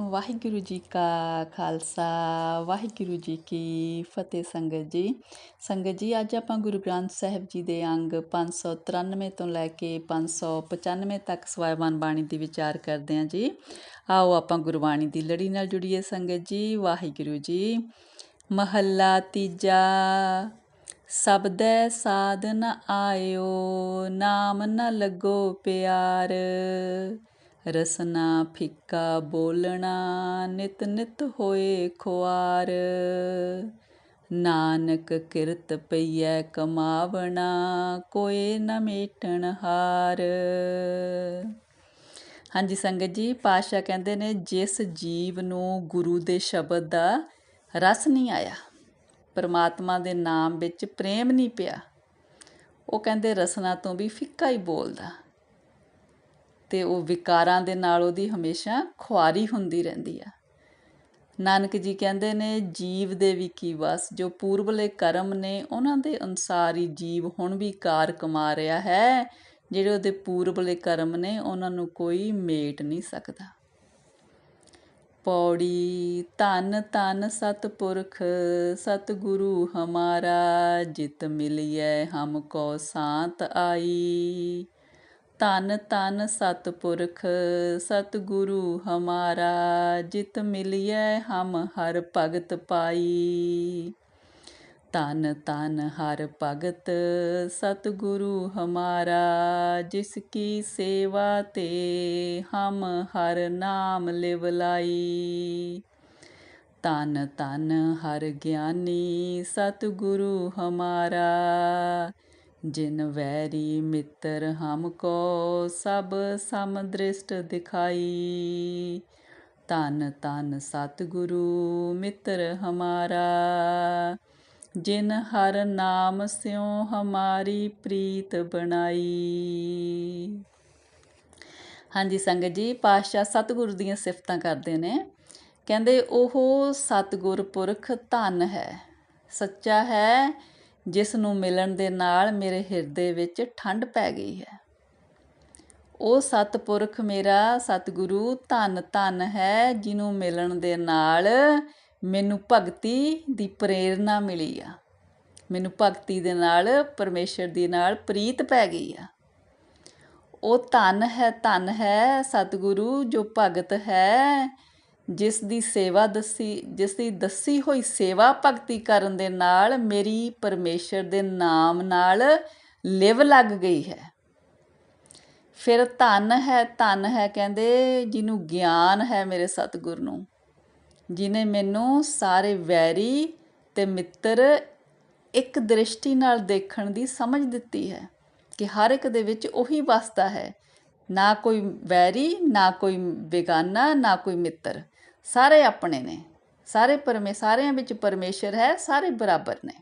ਵਾਹਿਗੁਰੂ ਜੀ ਕਾ ਖਾਲਸਾ, ਵਾਹਿਗੁਰੂ ਜੀ ਕੀ ਫਤਿਹ ਸੰਗਤ ਜੀ। ਸੰਗਤ ਜੀ, ਅੱਜ ਆਪਾਂ ਗੁਰੂ ਗ੍ਰੰਥ ਸਾਹਿਬ ਜੀ ਦੇ ਅੰਗ 593 ਤੋਂ ਲੈ ਕੇ 595 ਤੱਕ ਸਵਾਇਵਾਨ ਬਾਣੀ ਦੀ ਵਿਚਾਰ ਕਰਦੇ ਹਾਂ ਜੀ। ਆਓ ਆਪਾਂ ਗੁਰਬਾਣੀ ਦੀ ਲੜੀ ਨਾਲ ਜੁੜੀਏ ਸੰਗਤ ਜੀ, ਵਾਹਿਗੁਰੂ ਜੀ। ਮਹੱਲਾ ਤੀਜਾ, ਸਬਦੈ ਸਾਧਨ ਆਇਓ, ਨਾਮ ਨ ਲੱਗੋ ਪਿਆਰ। ਰਸਨਾ, ਫਿੱਕਾ, ਬੋਲਣਾ, ਨਿਤ ਨਿਤ ਹੋਏ ਖੁਆਰ। ਨਾਨਕ ਕਿਰਤ ਪਈਐ ਕਮਾਵਣਾ, ਕੋਏ ਨ ਮੇਟਣ ਹਾਰ। ਹਾਂਜੀ ਸੰਗਤ ਜੀ ਪਾਸ਼ਾ ਕਹਿੰਦੇ ਨੇ, ਜਿਸ ਜੀਵ ਨੂੰ ਗੁਰੂ ਦੇ ਸ਼ਬਦ ਦਾ ਰਸ ਨਹੀਂ ਆਇਆ, ਪਰਮਾਤਮਾ ਦੇ ਨਾਮ ਵਿੱਚ ਪ੍ਰੇਮ ਨਹੀਂ ਪਿਆ, ਉਹ ਕਹਿੰਦੇ ਰਸਨਾ ਤੋਂ ਵੀ ਫਿੱਕਾ ਹੀ ਬੋਲਦਾ। ਤੇ ਉਹ ਵਿਕਾਰਾਂ ਦੇ ਨਾਲ ਉਹਦੀ ਹਮੇਸ਼ਾ ਖੁਆਰੀ ਹੁੰਦੀ ਰਹਿੰਦੀ ਆ। ਨਾਨਕ ਜੀ ਕਹਿੰਦੇ ਨੇ, ਜੀਵ ਦੇ ਵੀ ਕੀ ਵਸ, ਜੋ ਪੂਰਬਲੇ ਕਰਮ ਨੇ ਉਹਨਾਂ ਦੇ ਅਨੁਸਾਰ ਹੀ ਜੀਵ ਹੁਣ ਵੀ ਕਾਰ ਕਮਾ ਰਿਹਾ ਹੈ, ਜਿਹੜੇ ਉਹਦੇ ਪੂਰਬਲੇ ਕਰਮ ਨੇ ਉਹਨਾਂ ਨੂੰ ਕੋਈ ਮੇਟ ਨਹੀਂ ਸਕਦਾ। ਪੌੜੀ, ਧੰਨ ਧੰਨ ਸਤਪੁਰਖ, ਸਤਿਗੁਰੂ ਹਮਾਰਾ, ਜਿਤ ਮਿਲਿਐ ਹਮ ਕੋ ਸਾਤ ਆਈ। ਧੰਨ ਧੰਨ ਸਤਿਪੁਰਖ, ਸਤਿਗੁਰੂ ਹਮਾਰਾ, ਜਿਤ ਮਿਲਿਐ ਹਮ ਹਰ ਭਗਤ ਪਾਈ। ਧੰਨ ਧੰਨ ਹਰ ਭਗਤ, ਸਤਿਗੁਰੂ ਹਮਾਰਾ, ਜਿਸ ਕੀ ਸੇਵਾ ਤੇ ਹਮ ਹਰ ਨਾਮ ਲਿਵ ਲਾਈ। ਧੰਨ ਧੰਨ ਹਰ ਗਿਆਨੀ, ਸਤਿਗੁਰੂ ਹਮਾਰਾ ਜਿਨ ਵੈਰੀ ਮਿੱਤਰ ਹਮ ਕੋ ਸਭ ਸਮਦ੍ਰਿਸ਼ਟ ਦਿਖਾਈ। ਤਨ ਤਨ ਸਤਿਗੁਰੂ ਮਿੱਤਰ ਹਮਾਰਾ, ਜਿਨ ਹਰ ਨਾਮ ਸਿਉ ਹਮਾਰੀ ਪ੍ਰੀਤ ਬਣਾਈ। ਹਾਂਜੀ ਸੰਗਤ ਜੀ, ਪਾਤਸ਼ਾਹ ਸਤਿਗੁਰੂ ਦੀਆਂ ਸਿਫਤਾਂ ਕਰਦੇ ਨੇ। ਕਹਿੰਦੇ, ਉਹ ਸਤਿਗੁਰ ਪੁਰਖ ਧਨ ਹੈ, ਸੱਚਾ ਹੈ ਜਿਸ ਨੂੰ ਮਿਲਣ ਦੇ ਨਾਲ ਮੇਰੇ ਹਿਰਦੇ ਵਿੱਚ ਠੰਡ ਪੈ ਗਈ ਹੈ। ਉਹ ਸਤਪੁਰਖ ਮੇਰਾ ਸਤਿਗੁਰੂ ਧੰਨ ਧੰਨ ਹੈ, ਜਿਹਨੂੰ ਮਿਲਣ ਦੇ ਨਾਲ ਮੈਨੂੰ ਭਗਤੀ ਦੀ ਪ੍ਰੇਰਣਾ ਮਿਲੀ ਆ। ਮੈਨੂੰ ਭਗਤੀ ਦੇ ਨਾਲ ਪਰਮੇਸ਼ਰ ਦੀ ਨਾਲ ਪ੍ਰੀਤ ਪੈ ਗਈ ਆ। ਉਹ ਧਨ ਹੈ ਧਨ ਹੈ ਸਤਿਗੁਰੂ ਜੋ ਭਗਤ ਹੈ ਜਿਸ ਦੀ ਸੇਵਾ ਦੱਸੀ, ਜਿਸ ਦੀ ਦੱਸੀ ਹੋਈ ਸੇਵਾ ਭਗਤੀ ਕਰਨ ਦੇ ਨਾਲ ਮੇਰੀ ਪਰਮੇਸ਼ਰ ਦੇ ਨਾਮ ਨਾਲ ਲਿਵ ਲੱਗ ਗਈ ਹੈ। ਫਿਰ ਧਨ ਹੈ ਧਨ ਹੈ ਕਹਿੰਦੇ, ਜਿਹਨੂੰ ਗਿਆਨ ਹੈ ਮੇਰੇ ਸਤਿਗੁਰ ਨੂੰ ਜਿਨੇ ਮੈਨੂੰ ਸਾਰੇ ਵੈਰੀ ਤੇ ਮਿੱਤਰ ਇੱਕ ਦ੍ਰਿਸ਼ਟੀ ਨਾਲ ਦੇਖਣ ਦੀ ਸਮਝ ਦਿੱਤੀ ਹੈ ਕਿ ਹਰ ਇੱਕ ਦੇ ਵਿੱਚ ਉਹੀ ਵਸਦਾ ਹੈ। ਨਾ ਕੋਈ ਵੈਰੀ, ਨਾ ਕੋਈ ਬੇਗਾਨਾ, ਨਾ ਕੋਈ ਮਿੱਤਰ। ਸਾਰੇ ਆਪਣੇ ਨੇ। ਸਾਰੇ ਪਰਮੇ, ਸਾਰਿਆਂ ਵਿੱਚ ਪਰਮੇਸ਼ਰ ਹੈ, ਸਾਰੇ ਬਰਾਬਰ ਨੇ।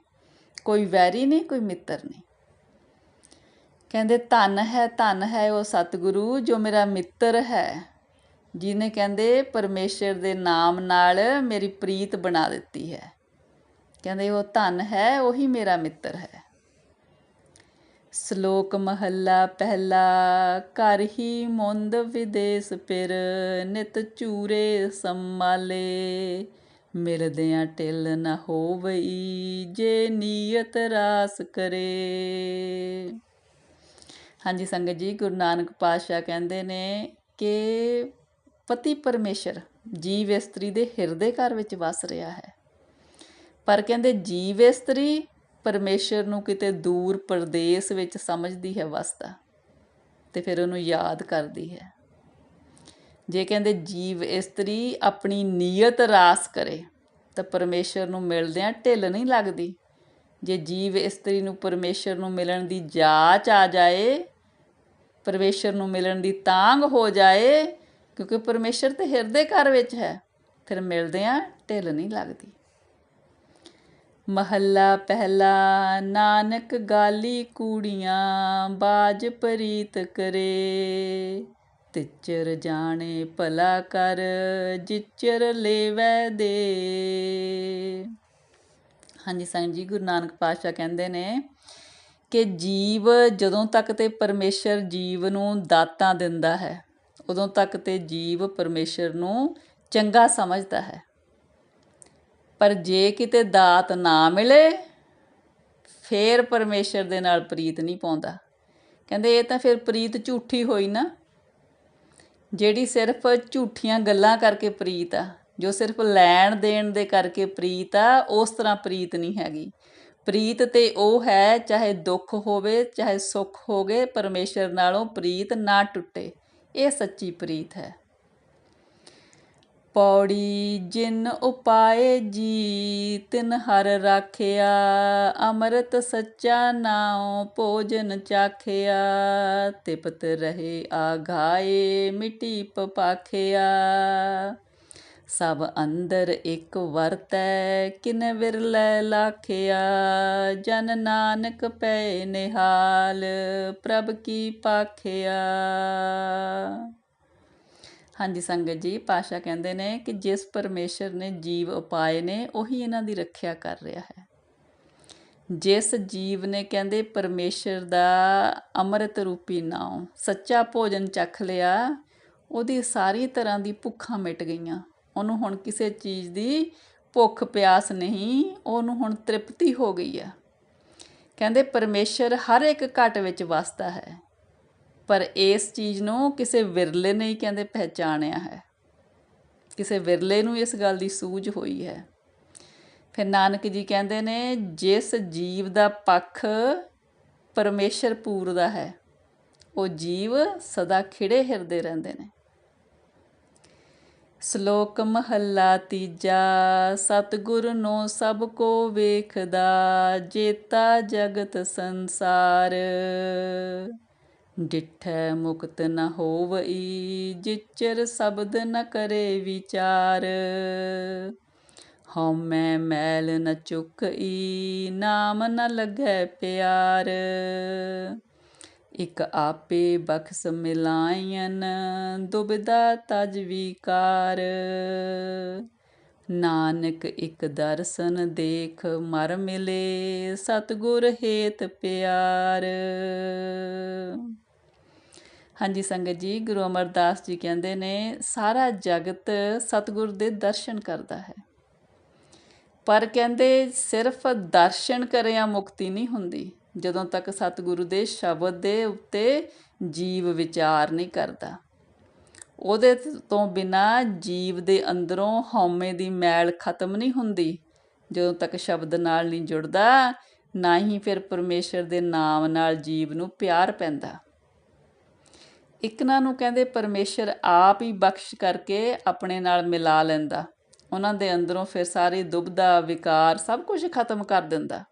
ਕੋਈ ਵੈਰੀ ਨਹੀਂ, ਕੋਈ ਮਿੱਤਰ ਨਹੀਂ। ਕਹਿੰਦੇ, ਧਨ ਹੈ ਧਨ ਹੈ ਉਹ ਸਤਿਗੁਰੂ ਜੋ ਮੇਰਾ ਮਿੱਤਰ ਹੈ। ਜਿਹਨੇ ਕਹਿੰਦੇ, ਪਰਮੇਸ਼ਰ ਦੇ ਨਾਮ ਨਾਲ ਮੇਰੀ ਪ੍ਰੀਤ ਬਣਾ ਦਿੱਤੀ ਹੈ। ਕਹਿੰਦੇ, ਉਹ ਧਨ ਹੈ, ਉਹੀ ਮੇਰਾ ਮਿੱਤਰ ਹੈ। ਸ਼ਲੋਕ ਮਹੱਲਾ ਪਹਿਲਾ, ਘਰ ਹੀ ਮੁੰਦ ਵਿਦੇਸ ਫਿਰ ਨਿਤ ਚੂਰੇ ਸੰਮਾਲੇ ਮਿਲਦਿਆਂ ਟਿਲ ਨਾ ਹੋਵਈ, ਜੇ ਨੀਅਤ ਰਾਸ ਕਰੇ। ਹਾਂਜੀ, ਸੰਗਤ ਜੀ, ਗੁਰੂ ਨਾਨਕ ਪਾਤਸ਼ਾਹ ਕਹਿੰਦੇ ਨੇ ਕਿ ਪਤੀ ਪਰਮੇਸ਼ਰ ਜੀਵ ਇਸਤਰੀ ਦੇ ਹਿਰਦੇ ਘਰ ਵਿੱਚ ਵਸ ਰਿਹਾ ਹੈ। ਪਰ ਕਹਿੰਦੇ ਜੀਵ ਇਸਤਰੀ ਪਰਮੇਸ਼ਰ ਨੂੰ ਕਿਤੇ ਦੂਰ ਪ੍ਰਦੇਸ਼ ਵਿੱਚ ਸਮਝਦੀ ਹੈ ਵਸਦਾ ਤੇ ਫਿਰ ਉਹਨੂੰ ਯਾਦ ਕਰਦੀ ਹੈ। ਜੇ ਕਹਿੰਦੇ ਜੀਵ ਇਸਤਰੀ ਆਪਣੀ ਨੀਅਤ ਰਾਸ ਕਰੇ, ਤਾਂ ਪਰਮੇਸ਼ਰ ਨੂੰ ਮਿਲਦਿਆਂ ਢਿੱਲ ਨਹੀਂ ਲੱਗਦੀ। ਜੇ ਜੀਵ ਇਸਤਰੀ ਨੂੰ ਪਰਮੇਸ਼ਰ ਨੂੰ ਮਿਲਣ ਦੀ ਜਾਚ ਆ ਜਾਏ, ਪਰਮੇਸ਼ਰ ਨੂੰ ਮਿਲਣ ਦੀ ਤਾਂਗ ਹੋ ਜਾਏ, ਕਿਉਂਕਿ ਪਰਮੇਸ਼ਰ ਤੇ ਹਿਰਦੇ ਘਰ ਵਿੱਚ ਹੈ, ਫਿਰ ਮਿਲਦਿਆਂ ਢਿੱਲ ਨਹੀਂ ਲੱਗਦੀ। ਮਹੱਲਾ ਪਹਿਲਾ, ਨਾਨਕ ਗਾਲੀ ਕੂੜੀਆਂ, ਬਾਜ ਪਰੀਤ ਕਰੇ। ਤਿਚਰ ਜਾਣੇ ਭਲਾ ਕਰ, ਜਿਚਰ ਲੈਵੈ ਦੇ। ਹਾਂਜੀ ਸੰਗ ਜੀ, ਗੁਰੂ ਨਾਨਕ ਪਾਤਸ਼ਾਹ ਕਹਿੰਦੇ ਨੇ ਕਿ ਜੀਵ ਜਦੋਂ ਤੱਕ ਤੇ ਪਰਮੇਸ਼ਰ ਜੀਵ ਨੂੰ ਦਾਤਾਂ ਦਿੰਦਾ ਹੈ, ਉਦੋਂ ਤੱਕ ਤੇ ਜੀਵ ਪਰਮੇਸ਼ਰ ਨੂੰ ਚੰਗਾ ਸਮਝਦਾ ਹੈ। ਪਰ ਜੇ ਕਿਤੇ ਦਾਤ ਨਾ ਮਿਲੇ, ਫੇਰ ਪਰਮੇਸ਼ਰ ਦੇ ਨਾਲ ਪ੍ਰੀਤ ਨਹੀਂ ਪਾਉਂਦਾ। ਕਹਿੰਦੇ, ਇਹ ਤਾਂ ਫਿਰ ਪ੍ਰੀਤ ਝੂਠੀ ਹੋਈ ਨਾ। ਜਿਹੜੀ ਸਿਰਫ ਝੂਠੀਆਂ ਗੱਲਾਂ ਕਰਕੇ ਪ੍ਰੀਤ ਆ, ਜੋ ਸਿਰਫ ਲੈਣ ਦੇਣ ਦੇ ਕਰਕੇ ਪ੍ਰੀਤ ਆ, ਉਸ ਤਰ੍ਹਾਂ ਪ੍ਰੀਤ ਨਹੀਂ ਹੈਗੀ। ਪ੍ਰੀਤ ਤੇ ਉਹ ਹੈ, ਚਾਹੇ ਦੁੱਖ ਹੋਵੇ, ਚਾਹੇ ਸੁੱਖ ਹੋਵੇ, ਪਰਮੇਸ਼ਰ ਨਾਲੋਂ ਪ੍ਰੀਤ ਨਾ ਟੁੱਟੇ। ਇਹ ਸੱਚੀ ਪ੍ਰੀਤ ਹੈ। ਪੌੜੀ ਜਿਨ ਉਪਾਏ ਜੀ ਤਿਨ ਹਰ ਰਾਖਿਆ, ਅੰਮ੍ਰਿਤ ਸੱਚਾ ਨਾਉ ਭੋਜਨ ਚਾਖਿਆ, ਤਿਪਤ ਰਹੇ ਆਘਾਏ ਮਿਟੀ ਪਪਾਖਿਆ। ਸਭ ਅੰਦਰ ਇੱਕ ਵਰਤੈ, ਕਿਨ ਵਿਰਲੇ ਲਾਖਿਆ, ਜਨ ਨਾਨਕ ਪੈ ਨਿਹਾਲ, ਪ੍ਰਭ ਕੀ ਪਾਖਿਆ। ਹਾਂਜੀ ਸੰਗਤ ਜੀ ਪਾਸ਼ਾ ਕਹਿੰਦੇ ਨੇ ਕਿ ਜਿਸ ਪਰਮੇਸ਼ਰ ਨੇ ਜੀਵ ਉਪਾਏ ਨੇ, ਉਹੀ ਇਹਨਾਂ ਦੀ ਰੱਖਿਆ ਕਰ ਰਿਹਾ ਹੈ। ਜਿਸ ਜੀਵ ਨੇ ਕਹਿੰਦੇ ਪਰਮੇਸ਼ਰ ਦਾ ਅੰਮ੍ਰਿਤ ਰੂਪੀ ਨਾਮ ਸੱਚਾ ਭੋਜਨ ਚੱਖ ਲਿਆ, ਉਹਦੀ ਸਾਰੀ ਤਰ੍ਹਾਂ ਦੀ ਭੁੱਖਾਂ ਮਿਟ ਗਈਆਂ। ਉਹਨੂੰ ਹੁਣ ਕਿਸੇ ਚੀਜ਼ ਦੀ ਭੁੱਖ ਪਿਆਸ ਨਹੀਂ, ਉਹਨੂੰ ਹੁਣ ਤ੍ਰਿਪਤੀ ਹੋ ਗਈ ਆ ਕਹਿੰਦੇ ਪਰਮੇਸ਼ਰ ਹਰ ਇੱਕ ਘਟ ਵਿੱਚ ਵਸਦਾ ਹੈ। ਪਰ ਇਸ ਚੀਜ਼ ਨੂੰ ਕਿਸੇ ਵਿਰਲੇ ਨੇ ਹੀ ਕਹਿੰਦੇ ਪਹਿਚਾਣਿਆ ਹੈ। ਕਿਸੇ ਵਿਰਲੇ ਨੂੰ ਇਸ ਗੱਲ ਦੀ ਸੂਝ ਹੋਈ ਹੈ। ਫਿਰ ਨਾਨਕ ਜੀ ਕਹਿੰਦੇ ਨੇ, ਜਿਸ ਜੀਵ ਦਾ ਪੱਖ ਪਰਮੇਸ਼ਰ ਪੂਰਦਾ ਹੈ, ਉਹ ਜੀਵ ਸਦਾ ਖਿੜੇ ਹਿਰਦੇ ਰਹਿੰਦੇ ਨੇ। ਸ਼ਲੋਕ ਮਹੱਲਾ ਤੀਜਾ, ਸਤਿਗੁਰ ਨੂੰ ਸਭ ਕੋ ਵੇਖਦਾ, ਜੇਤਾ ਜਗਤ ਸੰਸਾਰ। ਡਿਠੈ ਮੁਕਤ ਨ ਹੋਵਈ, ਜਿਚਰ ਸ਼ਬਦ ਨ ਕਰੇ ਵਿਚਾਰ। ਹਉਮੈ ਮੈਲ ਨ ਚੁਕਈ, ਨਾਮ ਨ ਲੱਗੈ ਪਿਆਰ। ਇਕ ਆਪੇ ਬਖਸ ਮਿਲਾਇਨ ਦੁਬਿਦਾ ਤਜ ਵਿਕਾਰ। ਨਾਨਕ ਇਕ ਦਰਸ਼ਨ ਦੇਖ ਮਰ ਮਿਲੇ, ਸਤਗੁਰ ਹੇਤ ਪਿਆਰ। ਹਾਂਜੀ ਸੰਗਤ ਜੀ, ਗੁਰੂ ਅਮਰਦਾਸ ਜੀ ਕਹਿੰਦੇ ਨੇ, ਸਾਰਾ ਜਗਤ ਸਤਗੁਰ ਦੇ ਦਰਸ਼ਨ ਕਰਦਾ ਹੈ। ਪਰ ਕਹਿੰਦੇ, ਸਿਰਫ ਦਰਸ਼ਨ ਕਰਿਆ ਮੁਕਤੀ ਨਹੀਂ ਹੁੰਦੀ, ਜਦੋਂ ਤੱਕ ਸਤਿਗੁਰੂ ਦੇ ਸ਼ਬਦ ਦੇ ਉੱਤੇ ਜੀਵ ਵਿਚਾਰ ਨਹੀਂ ਕਰਦਾ। ਉਹਦੇ ਤੋਂ ਬਿਨਾ ਜੀਵ ਦੇ ਅੰਦਰੋਂ ਹਉਮੈ ਦੀ ਮੈਲ ਖਤਮ ਨਹੀਂ ਹੁੰਦੀ, ਜਦੋਂ ਤੱਕ ਸ਼ਬਦ ਨਾਲ ਨਹੀਂ ਜੁੜਦਾ, ਨਾ ਹੀ ਫਿਰ ਪਰਮੇਸ਼ਰ ਦੇ ਨਾਮ ਨਾਲ ਜੀਵ ਨੂੰ ਪਿਆਰ ਪੈਂਦਾ। ਇਕਨਾਂ ਨੂੰ ਕਹਿੰਦੇ ਪਰਮੇਸ਼ਰ ਆਪ ਹੀ ਬਖਸ਼ ਕਰਕੇ ਆਪਣੇ ਨਾਲ ਮਿਲਾ ਲੈਂਦਾ। ਉਹਨਾਂ ਦੇ ਅੰਦਰੋਂ ਫਿਰ ਸਾਰੀ ਦੁਬਦਾ ਵਿਕਾਰ ਸਭ ਕੁਝ ਖਤਮ ਕਰ ਦਿੰਦਾ।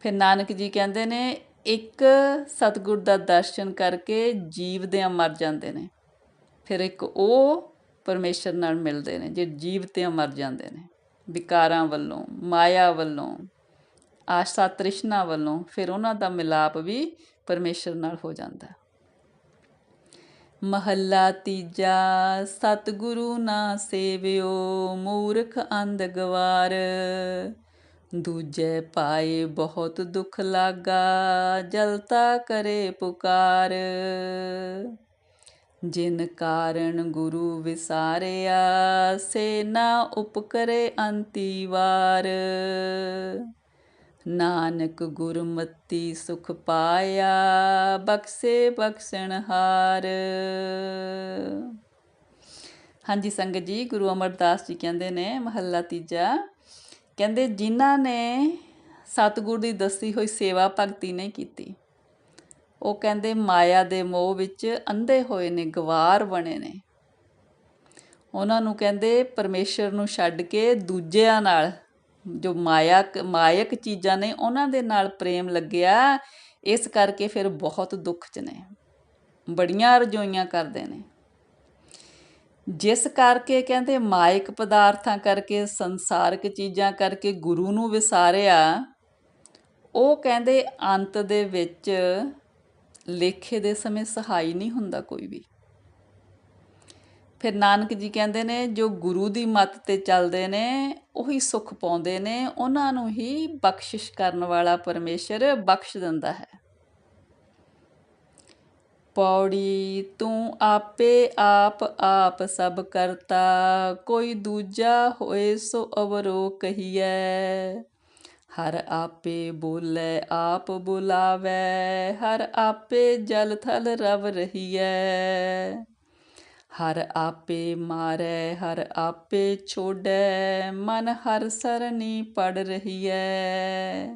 ਫਿਰ ਨਾਨਕ ਜੀ ਕਹਿੰਦੇ ਨੇ, ਇੱਕ ਸਤਗੁਰ ਦਾ ਦਰਸ਼ਨ ਕਰਕੇ ਜੀਵਦਿਆਂ ਮਰ ਜਾਂਦੇ ਨੇ। ਫਿਰ ਇੱਕ ਉਹ ਪਰਮੇਸ਼ਰ ਨਾਲ ਮਿਲਦੇ ਨੇ ਜੇ ਜੀਵ ਮਰ ਜਾਂਦੇ ਨੇ। ਵਿਕਾਰਾਂ ਵੱਲੋਂ, ਮਾਇਆ ਵੱਲੋਂ, ਆਸ਼ਾ ਤ੍ਰਿਸ਼ਨਾ ਵੱਲੋਂ ਫਿਰ ਉਹਨਾਂ ਦਾ ਮਿਲਾਪ ਵੀ ਪਰਮੇਸ਼ਰ ਨਾਲ ਹੋ ਜਾਂਦਾ। ਮਹੱਲਾ ਤੀਜਾ, ਸਤਿਗੁਰੂ ਨਾ ਸੇਵਿਓ ਮੂਰਖ ਅੰਧ ਗਵਾਰ। ਦੂਜੇ ਪਾਏ ਬਹੁਤ ਦੁੱਖ ਲਾਗਾ, ਜਲਤਾ ਕਰੇ ਪੁਕਾਰ। ਜਿਨ ਕਾਰਨ ਗੁਰੂ ਵਿਸਾਰਿਆ, ਸੇ ਨਾ ਉਪਕਰੇ ਅੰਤੀ ਵਾਰ। ਨਾਨਕ ਗੁਰਮਤੀ ਸੁਖ ਪਾਇਆ, ਬਖਸੇ ਬਖਸ਼ਣ ਹਾਰ। ਹਾਂਜੀ, ਸੰਗਤ ਜੀ, ਗੁਰੂ ਅਮਰਦਾਸ ਜੀ ਕਹਿੰਦੇ ਨੇ, ਮਹੱਲਾ ਤੀਜਾ। ਕਹਿੰਦੇ, ਜਿਨ੍ਹਾਂ ਨੇ ਸਤਿਗੁਰ ਦੀ ਦੱਸੀ ਹੋਈ ਸੇਵਾ ਭਗਤੀ ਨਹੀਂ ਕੀਤੀ, ਉਹ ਕਹਿੰਦੇ, ਮਾਇਆ ਦੇ ਮੋਹ ਵਿੱਚ ਅੰਧੇ ਹੋਏ ਨੇ, ਗਵਾਰ ਬਣੇ ਨੇ। ਉਹਨਾਂ ਨੂੰ ਕਹਿੰਦੇ, ਪਰਮੇਸ਼ਰ ਨੂੰ ਛੱਡ ਕੇ ਦੂਜਿਆਂ ਨਾਲ ਜੋ ਮਾਇਆ ਮਾਇਕ ਚੀਜ਼ਾਂ ਨੇ, ਉਹਨਾਂ ਦੇ ਨਾਲ ਪ੍ਰੇਮ ਲੱਗਿਆ, ਇਸ ਕਰਕੇ ਫਿਰ ਬਹੁਤ ਦੁੱਖ 'ਚ ਨੇ। ਬੜੀਆਂ ਰਜੋਈਆਂ ਕਰਦੇ ਨੇ। ਜਿਸ ਕਰਕੇ ਕਹਿੰਦੇ ਮਾਇਕ ਪਦਾਰਥਾਂ ਕਰਕੇ, ਸੰਸਾਰਿਕ ਚੀਜ਼ਾਂ ਕਰਕੇ ਗੁਰੂ ਨੂੰ ਵਿਸਾਰਿਆ, ਉਹ ਕਹਿੰਦੇ ਅੰਤ ਦੇ ਵਿੱਚ ਲੇਖੇ ਦੇ ਸਮੇਂ ਸਹਾਈ ਨਹੀਂ ਹੁੰਦਾ ਕੋਈ ਵੀ। ਫਿਰ ਨਾਨਕ ਜੀ ਕਹਿੰਦੇ ਨੇ, ਜੋ ਗੁਰੂ ਦੀ ਮੱਤ ਤੇ ਚੱਲਦੇ ਨੇ, ਉਹੀ ਸੁੱਖ ਪਾਉਂਦੇ ਨੇ, ਉਹਨਾਂ ਨੂੰ ਹੀ ਬਖਸ਼ਿਸ਼ ਕਰਨ ਵਾਲਾ ਪਰਮੇਸ਼ਰ ਬਖਸ਼ ਦਿੰਦਾ ਹੈ। ਪੌੜੀ ਤੂੰ ਆਪੇ ਆਪ ਆਪ ਸਭ ਕਰਤਾ, ਕੋਈ ਦੂਜਾ ਹੋਏ ਸੋ ਅਵਰੋ ਕਹੀਐ। ਹਰ ਆਪੇ ਬੋਲੇ, ਆਪ ਬੁਲਾਵੇ, ਹਰ ਆਪੇ ਜਲ ਥਲ ਰਵ ਰਹੀਐ। ਹਰ ਆਪੇ ਮਾਰੈ, ਹਰ ਆਪੇ ਛੋੜੈ, ਮਨ ਹਰ ਸਰਨੀ ਪੜ ਰਹੀਐ।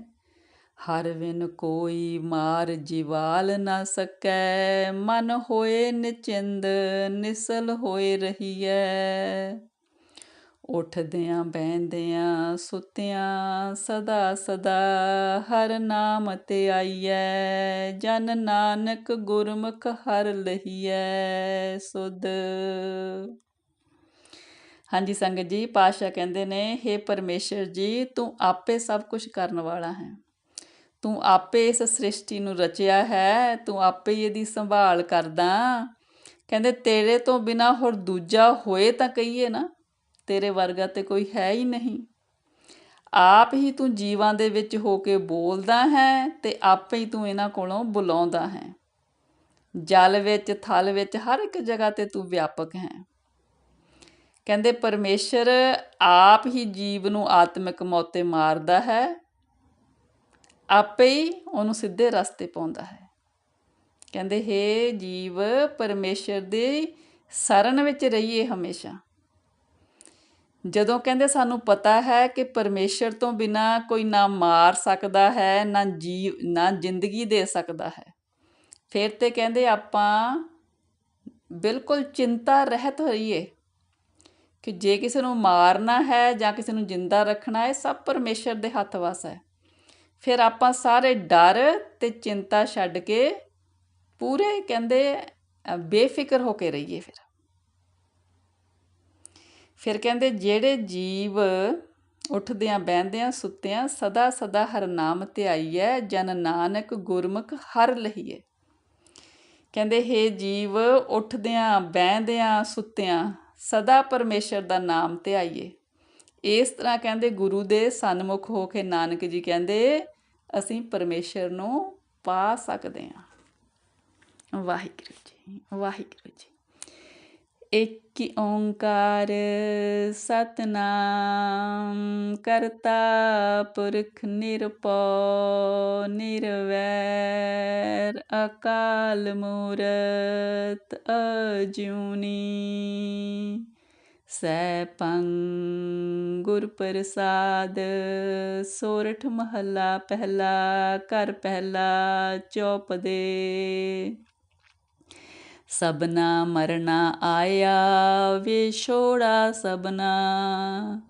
ਹਰ ਵਿਨ ਕੋਈ ਮਾਰ ਜਿਵਾਲ ਨਾ ਸਕੈ, ਮਨ ਹੋਏ ਨਿਚਿੰਦ, ਨਿਸਲ ਹੋਏ ਰਹੀਐ। ਉਠਦਿਆਂ ਬਹਿੰਦਿਆਂ ਸੁੱਤਿਆਂ ਸਦਾ ਸਦਾ ਹਰ ਨਾਮ ਤੇ ਆਈਐ, ਜਨ ਨਾਨਕ ਗੁਰਮੁਖ ਹਰ ਲਹੀਐ, ਸੁਧ। ਹਾਂਜੀ ਸੰਗਤ ਜੀ ਪਾਸ਼ਾ ਕਹਿੰਦੇ ਨੇ हे ਪਰਮੇਸ਼ਰ ਜੀ, ਤੂੰ ਆਪੇ ਸਭ ਕੁਝ ਕਰਨ ਵਾਲਾ ਹੈ। ਤੂੰ ਆਪੇ ਇਸ ਸ੍ਰਿਸ਼ਟੀ ਨੂੰ ਰਚਿਆ ਹੈ, ਤੂੰ ਆਪੇ ਇਹਦੀ ਸੰਭਾਲ ਕਰਦਾ। ਕਹਿੰਦੇ ਤੇਰੇ ਤੋਂ ਬਿਨਾ ਹੋਰ ਦੂਜਾ ਹੋਏ ਤਾਂ ਕਹੀਏ ਨਾ। ਤੇਰੇ ਵਰਗਾ ਤੇ ਕੋਈ ਹੈ ਹੀ ਨਹੀਂ। ਆਪ ਹੀ ਤੂੰ ਜੀਵਾਂ ਦੇ ਵਿੱਚ ਹੋ ਕੇ ਬੋਲਦਾ ਹੈ ਤੇ ਆਪੇ ਹੀ ਤੂੰ ਇਹਨਾਂ ਕੋਲੋਂ ਬੁਲਾਉਂਦਾ ਹੈ। ਜਲ ਵਿੱਚ, ਥਲ ਵਿੱਚ, ਹਰ ਇੱਕ ਜਗ੍ਹਾ ਤੇ ਤੂੰ ਵਿਆਪਕ ਹੈ। ਕਹਿੰਦੇ, ਪਰਮੇਸ਼ਰ ਆਪ ਹੀ ਜੀਵ ਨੂੰ ਆਤਮਿਕ ਮੌਤੇ ਮਾਰਦਾ ਹੈ। ਆਪੇ ਹੀ ਉਹਨੂੰ ਸਿੱਧੇ ਰਸਤੇ ਪਾਉਂਦਾ ਹੈ। ਕਹਿੰਦੇ, ਹੇ ਜੀਵ, ਪਰਮੇਸ਼ਰ ਦੇ ਸਰਨ ਵਿੱਚ ਰਹੀਏ ਹਮੇਸ਼ਾ। ਜਦੋਂ ਕਹਿੰਦੇ ਸਾਨੂੰ ਪਤਾ ਹੈ ਕਿ ਪਰਮੇਸ਼ਰ ਤੋਂ ਬਿਨਾ ਕੋਈ ਨਾ ਮਾਰ ਸਕਦਾ ਹੈ, ਨਾ ਜੀਵ, ਨਾ ਜ਼ਿੰਦਗੀ ਦੇ ਸਕਦਾ ਹੈ। ਫਿਰ ਤੇ ਕਹਿੰਦੇ ਆਪਾਂ ਬਿਲਕੁਲ ਚਿੰਤਾ ਰਹਿਤ ਹੋਈਏ ਕਿ ਜੇ ਕਿਸੇ ਨੂੰ ਮਾਰਨਾ ਹੈ ਜਾਂ ਕਿਸੇ ਨੂੰ ਜਿੰਦਾ ਰੱਖਣਾ ਹੈ, ਸਭ ਪਰਮੇਸ਼ਰ ਦੇ ਹੱਥ ਵਸ ਹੈ। ਫਿਰ ਆਪਾਂ ਸਾਰੇ ਡਰ ਤੇ ਚਿੰਤਾ ਛੱਡ ਕੇ ਪੂਰੇ ਕਹਿੰਦੇ ਬੇਫਿਕਰ ਹੋ ਕੇ ਰਹੀਏ ਫਿਰ। ਫਿਰ ਕਹਿੰਦੇ, ਜਿਹੜੇ ਜੀਵ ਉੱਠਦਿਆਂ, ਬਹਿੰਦਿਆਂ, ਸੁੱਤਿਆਂ, ਸਦਾ ਸਦਾ ਹਰ ਨਾਮ ਧਿਆਈਐ ਜਨ ਨਾਨਕ ਗੁਰਮੁਖ ਹਰ ਲਹੀਏ ਕਹਿੰਦੇ हे ਜੀਵ ਉੱਠਦਿਆਂ, ਬਹਿੰਦਿਆਂ, ਸੁੱਤਿਆਂ, ਸਦਾ ਪਰਮੇਸ਼ਰ ਦਾ ਨਾਮ ਧਿਆਈਏ ਇਸ ਤਰ੍ਹਾਂ ਕਹਿੰਦੇ, ਗੁਰੂ ਦੇ ਸਨਮੁਖ ਹੋ ਕੇ ਨਾਨਕ ਜੀ ਕਹਿੰਦੇ, ਅਸੀਂ ਪਰਮੇਸ਼ਰ ਨੂੰ ਪਾ ਸਕਦੇ ਹਾਂ ਵਾਹਿਗੁਰੂ ਜੀ ਵਾਹਿਗੁਰੂ ਜੀ। ਇੱਕ ਓੰਕਾਰ ਸਤਨਾਮ ਕਰਤਾ ਪੁਰਖ ਨਿਰਪਉ ਨਿਰਵੈਰ ਅਕਾਲ ਮੂਰਤ ਅਜੂਨੀ। ਸੈਪੰ ਗੁਰ ਪ੍ਰਸਾਦ ਸੋਰਠ ਮਹੱਲਾ ਪਹਿਲਾ ਘਰ ਪਹਿਲਾ ਚੌਪ ਦੇ ਸਬਨਾ ਮਰਨਾ ਆਇਆ ਵਿਛੋੜਾ ਸਬਨਾ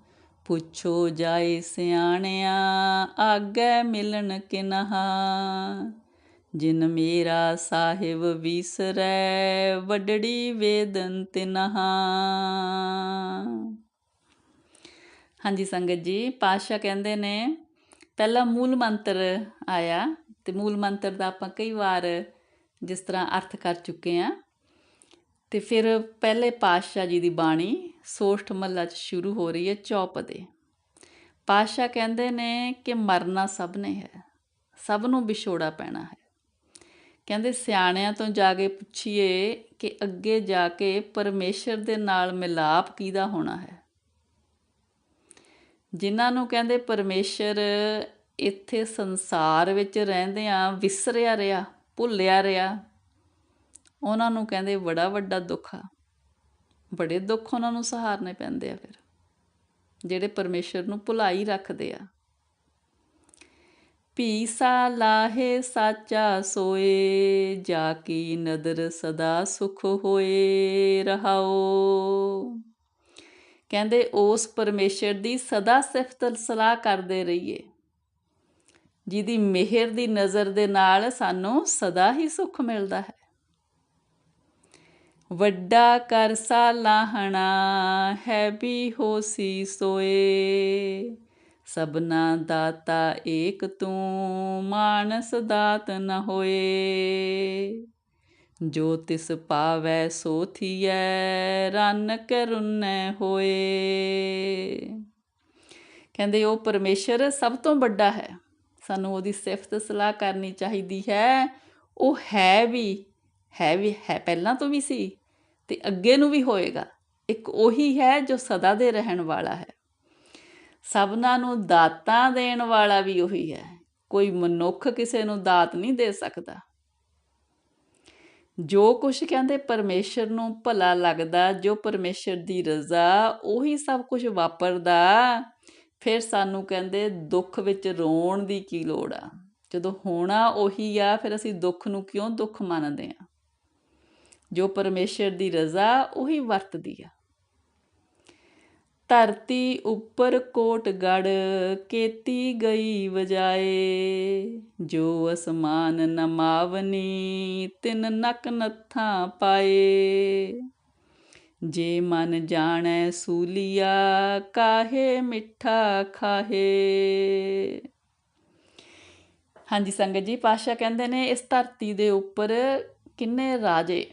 ਪੁੱਛੋ ਜਾਏ ਸਿਆਣਿਆ, ਆਗੇ ਮਿਲਣ ਕਿਨਹਾ। ਜਿਨ ਮੇਰਾ ਸਾਹਿਬ ਵਿਸਰੈ, ਵੱਡੜੀ ਵੇਦਨ ਤਿਨਹਾ। ਹਾਂਜੀ ਸੰਗਤ ਜੀ ਪਾਸ਼ਾ ਕਹਿੰਦੇ ਨੇ, ਪਹਿਲਾ ਮੂਲ ਮੰਤਰ ਆਇਆ, ਤੇ ਮੂਲ ਮੰਤਰ ਦਾ ਆਪਾਂ ਕਈ ਵਾਰ ਜਿਸ ਤਰ੍ਹਾਂ ਅਰਥ ਕਰ ਚੁੱਕੇ ਆ ਤੇ ਫਿਰ ਪਹਿਲੇ ਪਾਤਸ਼ਾਹ ਜੀ ਦੀ ਬਾਣੀ ਸੋਸ਼ਟ ਮਹੱਲਾ 'ਚ ਸ਼ੁਰੂ ਹੋ ਰਹੀ ਹੈ ਚੌਪਦੇ ਪਾਤਸ਼ਾਹ ਕਹਿੰਦੇ ਨੇ ਕਿ ਮਰਨਾ ਸਭ ਨੇ ਹੈ, ਸਭ ਨੂੰ ਵਿਛੋੜਾ ਪੈਣਾ ਹੈ। ਕਹਿੰਦੇ ਸਿਆਣਿਆਂ ਤੋਂ ਜਾ ਕੇ ਪੁੱਛੀਏ ਕਿ ਅੱਗੇ ਜਾ ਕੇ ਪਰਮੇਸ਼ਰ ਦੇ ਨਾਲ ਮਿਲਾਪ ਕਿਹਦਾ ਹੋਣਾ ਹੈ? ਜਿਨ੍ਹਾਂ ਨੂੰ ਕਹਿੰਦੇ ਪਰਮੇਸ਼ਰ ਇੱਥੇ ਸੰਸਾਰ ਵਿੱਚ ਰਹਿੰਦੇ ਆ, ਵਿਸਰਿਆ ਰਿਹਾ, ਭੁੱਲਿਆ ਰਿਹਾ ਉਹਨਾਂ ਨੂੰ ਕਹਿੰਦੇ ਬੜਾ ਵੱਡਾ ਦੁੱਖ ਆ। ਬੜੇ ਦੁੱਖ ਉਹਨਾਂ ਨੂੰ ਸਹਾਰਨੇ ਪੈਂਦੇ ਆ ਫਿਰ, ਜਿਹੜੇ ਪਰਮੇਸ਼ਰ ਨੂੰ ਭੁਲਾਈ ਰੱਖਦੇ ਆ। ਪੀਸਾ ਲਾਹੇ ਸਾਚਾ ਸੋਏ, ਜਾ ਕੀ ਨਦਰ ਸਦਾ ਸੁਖ ਹੋਏ ਰਹਾਓ। ਕਹਿੰਦੇ ਉਸ ਪਰਮੇਸ਼ਰ ਦੀ ਸਦਾ ਸਿਫਤ ਸਲਾਹ ਕਰਦੇ ਰਹੀਏ। ਜਿਹਦੀ ਮਿਹਰ ਦੀ ਨਜ਼ਰ ਦੇ ਨਾਲ ਸਾਨੂੰ ਸਦਾ ਹੀ ਸੁੱਖ ਮਿਲਦਾ ਹੈ। ਵੱਡਾ ਕਰ ਸਾਲਾਹਣਾ ਹੈ ਵੀ ਹੋਸੀ ਸੋਏ। ਸਬਨਾ ਦਾਤਾ ਏਕ ਤੂੰ, ਮਾਨਸ ਦਾਤ ਨ ਹੋਏ। ਜੋ ਤਿਸ ਪਾਵੈ, ਸੋ ਥੀਐ, ਰਨ ਕਰੁਨੈ ਹੋਏ। ਕਹਿੰਦੇ ਉਹ ਪਰਮੇਸ਼ਰ ਸਭ ਤੋਂ ਵੱਡਾ ਹੈ। ਸਾਨੂੰ ਉਹਦੀ ਸਿਫਤ ਸਲਾਹ ਕਰਨੀ ਚਾਹੀਦੀ ਹੈ। ਉਹ ਹੈ ਵੀ ਹੈ ਵੀ, ਹੈ ਪਹਿਲਾਂ ਤੋਂ ਵੀ ਸੀ। ਤੇ ਅੱਗੇ ਨੂੰ ਵੀ ਹੋਏਗਾ। ਇੱਕ ਉਹੀ ਹੈ ਜੋ ਸਦਾ ਦੇ ਰਹਿਣ ਵਾਲਾ ਹੈ। ਸਭਨਾਂ ਨੂੰ ਦਾਤਾਂ ਦੇਣ ਵਾਲਾ ਵੀ ਉਹੀ ਹੈ। ਕੋਈ ਮਨੁੱਖ ਕਿਸੇ ਨੂੰ ਦਾਤ ਨਹੀਂ ਦੇ ਸਕਦਾ। ਜੋ ਕੁਝ ਕਹਿੰਦੇ ਪਰਮੇਸ਼ਰ ਨੂੰ ਭਲਾ ਲੱਗਦਾ, ਜੋ ਪਰਮੇਸ਼ਰ ਦੀ ਰਜ਼ਾ, ਉਹੀ ਸਭ ਕੁਝ ਵਾਪਰਦਾ। ਫਿਰ ਸਾਨੂੰ ਕਹਿੰਦੇ ਦੁੱਖ ਵਿੱਚ ਰੋਣ ਦੀ ਕੀ ਲੋੜ ਆ? ਜਦੋਂ ਹੋਣਾ ਉਹੀ ਆ, ਫਿਰ ਅਸੀਂ ਦੁੱਖ ਨੂੰ ਕਿਉਂ ਦੁੱਖ ਮੰਨਦੇ ਆ? ਜੋ ਪਰਮੇਸ਼ਰ ਦੀ ਰਜ਼ਾ, ਉਹੀ ਵਰਤਦੀ ਆ। ਧਰਤੀ ਉੱਪਰ ਕੋਟ ਗੜ, ਕੀਤੀ ਗਈ ਵਜਾਏ। ਜੋ ਅਸਮਾਨ ਨਮਾਵਨੀ ਤਿੰਨ ਨਕ ਨੱਥਾਂ ਪਾਏ। ਜੇ ਮਨ ਜਾਣੈ ਸੂਲੀਆ, ਕਾਹੇ ਮਿੱਠਾ ਖਾਹੇ। ਹਾਂਜੀ ਸੰਗਤ ਜੀ ਪਾਸ਼ਾ ਕਹਿੰਦੇ ਨੇ, ਇਸ ਧਰਤੀ ਦੇ ਉੱਪਰ ਕਿੰਨੇ ਰਾਜੇ?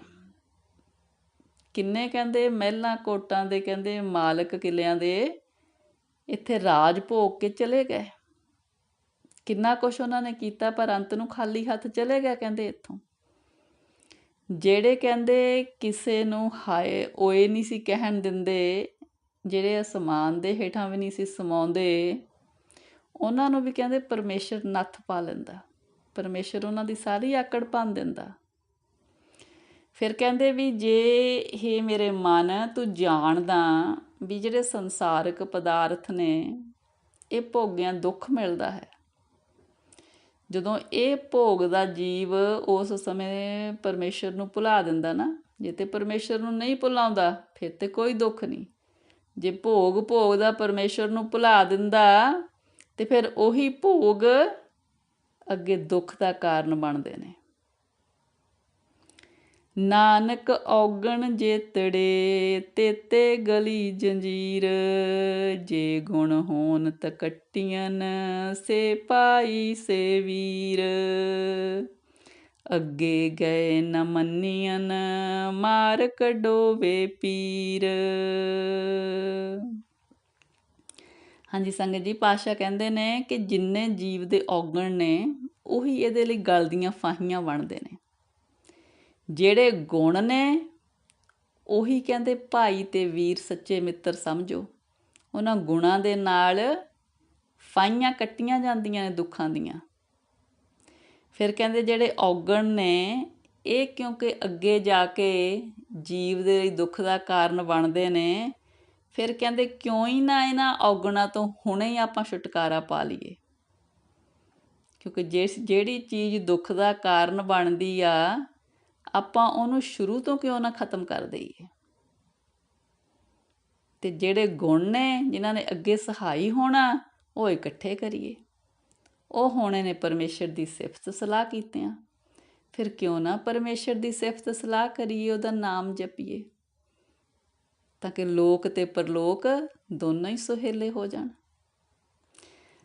ਕਿੰਨੇ ਕਹਿੰਦੇ ਮਹਿਲਾਂ ਕੋਟਾਂ ਦੇ ਕਹਿੰਦੇ ਮਾਲਕ ਕਿਲਿਆਂ ਦੇ ਇੱਥੇ ਰਾਜ ਭੋਗ ਕੇ ਚਲੇ ਗਏ। ਕਿੰਨਾ ਕੁਛ ਉਹਨਾਂ ਨੇ ਕੀਤਾ ਪਰ ਅੰਤ ਨੂੰ ਖਾਲੀ ਹੱਥ ਚਲੇ ਗਏ ਕਹਿੰਦੇ ਇੱਥੋਂ। ਜਿਹੜੇ ਕਹਿੰਦੇ ਕਿਸੇ ਨੂੰ ਹਾਏ ਓਏ ਨਹੀਂ ਸੀ ਕਹਿਣ ਦਿੰਦੇ, ਜਿਹੜੇ ਅਸਮਾਨ ਦੇ ਹੇਠਾਂ ਵੀ ਨਹੀਂ ਸੀ ਸਮਾਉਂਦੇ, ਉਹਨਾਂ ਨੂੰ ਵੀ ਕਹਿੰਦੇ ਪਰਮੇਸ਼ਰ ਨੱਥ ਪਾ ਲੈਂਦਾ। ਪਰਮੇਸ਼ਰ ਉਹਨਾਂ ਦੀ ਸਾਰੀ ਆਕੜ ਭੰਨ ਦਿੰਦਾ। ਫਿਰ ਕਹਿੰਦੇ ਵੀ ਜੇ ਇਹ ਮੇਰੇ ਮਨ ਤੂੰ ਜਾਣਦਾ ਵੀ ਜਿਹੜੇ ਸੰਸਾਰਿਕ ਪਦਾਰਥ ਨੇ, ਇਹ ਭੋਗਿਆਂ ਦੁੱਖ ਮਿਲਦਾ ਹੈ। ਜਦੋਂ ਇਹ ਭੋਗ ਦਾ ਜੀਵ ਉਸ ਸਮੇਂ ਪਰਮੇਸ਼ਰ ਨੂੰ ਭੁਲਾ ਦਿੰਦਾ ਨਾ, ਜੇ ਤੇ ਪਰਮੇਸ਼ਰ ਨੂੰ ਨਹੀਂ ਭੁਲਾਉਂਦਾ, ਫਿਰ ਤੇ ਕੋਈ ਦੁੱਖ ਨਹੀਂ। ਜੇ ਭੋਗ ਭੋਗ ਦਾ ਪਰਮੇਸ਼ਰ ਨੂੰ ਭੁਲਾ ਦਿੰਦਾ, ਤੇ ਫਿਰ ਉਹੀ ਭੋਗ ਅੱਗੇ ਦੁੱਖ ਦਾ ਕਾਰਨ ਬਣਦੇ ਨੇ। ਨਾਨਕ ਔਗਣ ਜੇਤੜੇ ਤੇਤੇ ਗਲੀ ਜੰਜੀਰ। ਜੇ ਗੁਣ ਹੋਣ ਤਕਟੀਆਂ ਸੇ ਪਾਈ ਸੇ ਵੀਰ। ਅੱਗੇ ਗਏ ਨ ਮੰਨੀਆਂ ਮਾਰ ਕਡੋਵੇ ਪੀਰ। ਹਾਂਜੀ, ਸੰਗਤ ਜੀ ਪਾਸ਼ਾ ਕਹਿੰਦੇ ਨੇ ਕਿ ਜਿੰਨੇ ਜੀਵ ਦੇ ਔਗਣ ਨੇ, ਉਹੀ ਇਹਦੇ ਲਈ ਗਲ ਦੀਆਂ ਫਾਹੀਆਂ ਬਣਦੇ ਨੇ। ਜਿਹੜੇ ਗੁਣ ਨੇ, ਉਹੀ ਕਹਿੰਦੇ ਭਾਈ ਤੇ ਵੀਰ ਸੱਚੇ ਮਿੱਤਰ ਸਮਝੋ। ਉਹਨਾਂ ਗੁਣਾਂ ਦੇ ਨਾਲ ਫਾਈਆਂ ਕੱਟੀਆਂ ਜਾਂਦੀਆਂ ਨੇ ਦੁੱਖਾਂ ਦੀਆਂ। ਫਿਰ ਕਹਿੰਦੇ ਜਿਹੜੇ ਔਗਣ ਨੇ, ਇਹ ਕਿਉਂਕਿ ਅੱਗੇ ਜਾ ਕੇ ਜੀਵ ਦੇ ਲਈ ਦੁੱਖ ਦਾ ਕਾਰਨ ਬਣਦੇ ਨੇ, ਫਿਰ ਕਹਿੰਦੇ ਕਿਉਂ ਹੀ ਨਾ ਇਹਨਾਂ ਔਗਣਾਂ ਤੋਂ ਹੁਣੇ ਹੀ ਆਪਾਂ ਛੁਟਕਾਰਾ ਪਾ ਲਈਏ। ਕਿਉਂਕਿ ਜਿਸ ਜਿਹੜੀ ਚੀਜ਼ ਦੁੱਖ ਦਾ ਕਾਰਨ ਬਣਦੀ ਆ ਆਪਾਂ ਉਹਨੂੰ ਸ਼ੁਰੂ ਤੋਂ ਕਿਉਂ ਨਾ ਖਤਮ ਕਰ ਦਈਏ? ਤੇ ਜਿਹੜੇ ਗੁਣ ਨੇ, ਜਿਨ੍ਹਾਂ ਨੇ ਅੱਗੇ ਸਹਾਈ ਹੋਣਾ, ਉਹ ਇਕੱਠੇ ਕਰੀਏ। ਉਹ ਹੋਣੇ ਨੇ ਪਰਮੇਸ਼ਰ ਦੀ ਸਿਫਤ ਸਲਾਹ ਕੀਤੇ ਆ ਫਿਰ ਕਿਉਂ ਨਾ ਪਰਮੇਸ਼ਰ ਦੀ ਸਿਫਤ ਸਲਾਹ ਕਰੀਏ, ਉਹਦਾ ਨਾਮ ਜਪੀਏ? ਤਾਂ ਕਿ ਲੋਕ ਤੇ ਪਰਲੋਕ ਦੋਨੋਂ ਹੀ ਸੁਹੇਲੇ ਹੋ ਜਾਣ।